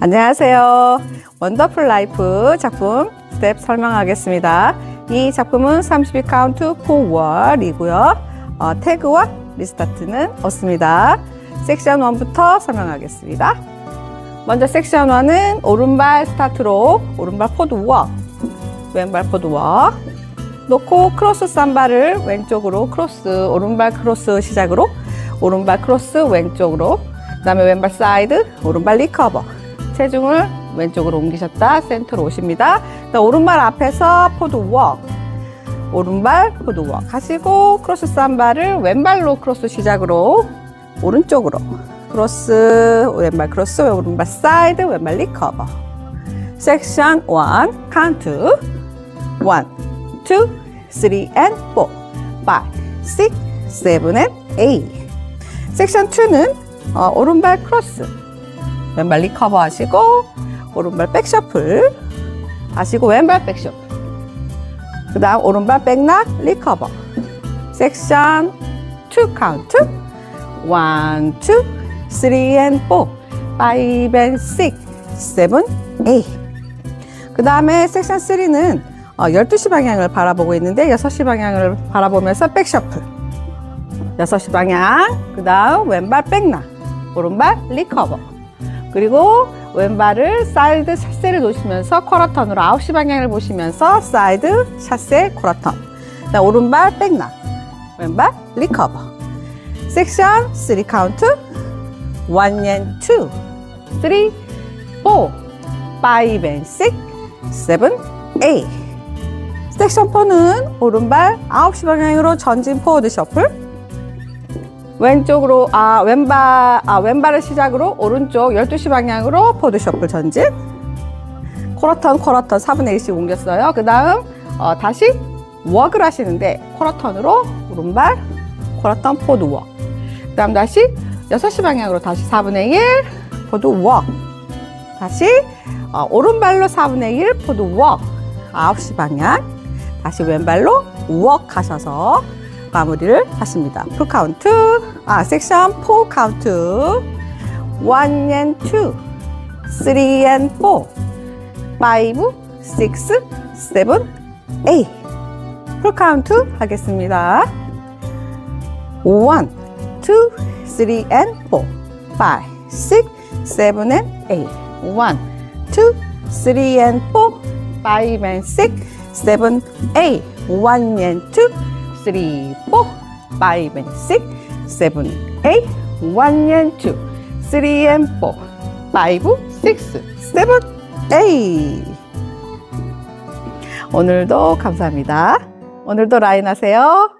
안녕하세요. 원더풀 라이프 작품 스텝 설명하겠습니다. 이 작품은 32 카운트 포월이고요. 어, 태그와 리스타트는 없습니다. 섹션 1부터 설명하겠습니다. 먼저 섹션 1은 오른발 스타트로 오른발 포드 워, 왼발 포드 워 놓고 크로스 쌈바를 왼쪽으로 크로스 오른발 크로스 시작으로 오른발 크로스 왼쪽으로 그 다음에 왼발 사이드 오른발 리커버 체중을 왼쪽으로 옮기셨다. 센터로 오십니다. 오른발 앞에서 포드 워 오른발 포드 워 하시고 크로스 쌈바를 왼발로 크로스 시작으로 오른쪽으로 크로스 왼발 크로스 오른발 사이드 왼발 리커버. 섹션 1 카운트 1 2 3 and 4 5 6 7 and 8 섹션 2는 어, 오른발 크로스 왼발 리커버 하시고 오른발 백셔플 하시고 왼발 백셔플. 그 다음 오른발 백락 리커버. 섹션 2 카운트. 1, 2, 3 and 4 5 and 6 7, 8 그 다음에 섹션 3는 어, 12시 방향을 바라보고 있는데 6시 방향을 바라보면서 백셔플. 6시 방향. 그 다음 왼발 백락. 오른발 리커버 그리고 왼발을 사이드 샷세를 놓으시면서 쿼러턴으로 9시 방향을 보시면서 사이드 샷세 쿼러턴. 그다음 오른발 백락 왼발 리커버. 섹션 3 카운트 1 and 2 3 4 5 and 6 7 8 섹션 4는 오른발 9시 방향으로 전진 포워드 셔플 왼쪽으로 아 왼발 아 왼발을 시작으로 오른쪽 12시 방향으로 포드 셔플 전진 코러턴 코러턴 4분의 1씩 옮겼어요. 그 다음 어, 다시 웍을 하시는데 코러턴으로 오른발 코러턴 포드 웍. 그다음 다시 6시 방향으로 다시 4분의 1 포드 웍. 다시 어, 오른발로 4분의 1 포드 웍. 9시 방향. 다시 왼발로 웍 하셔서 마무리를 하십니다. 풀 카운트, 아, 섹션 4 카운트. 1 and 2, 3 and 4, 5, 6, 7, 8. 풀 카운트 하겠습니다. 1, 2, 3 and 4, 5, 6, 7 and 8. 1, 2, 3 and 4, 5 and 6, 7, 8. 1 and 2, 3, 4, 5 and 6, 7, 8, 1 and 2, 3 and 4, 5, 6, 7, 8. 오늘도 감사합니다. 오늘도 라인 하세요.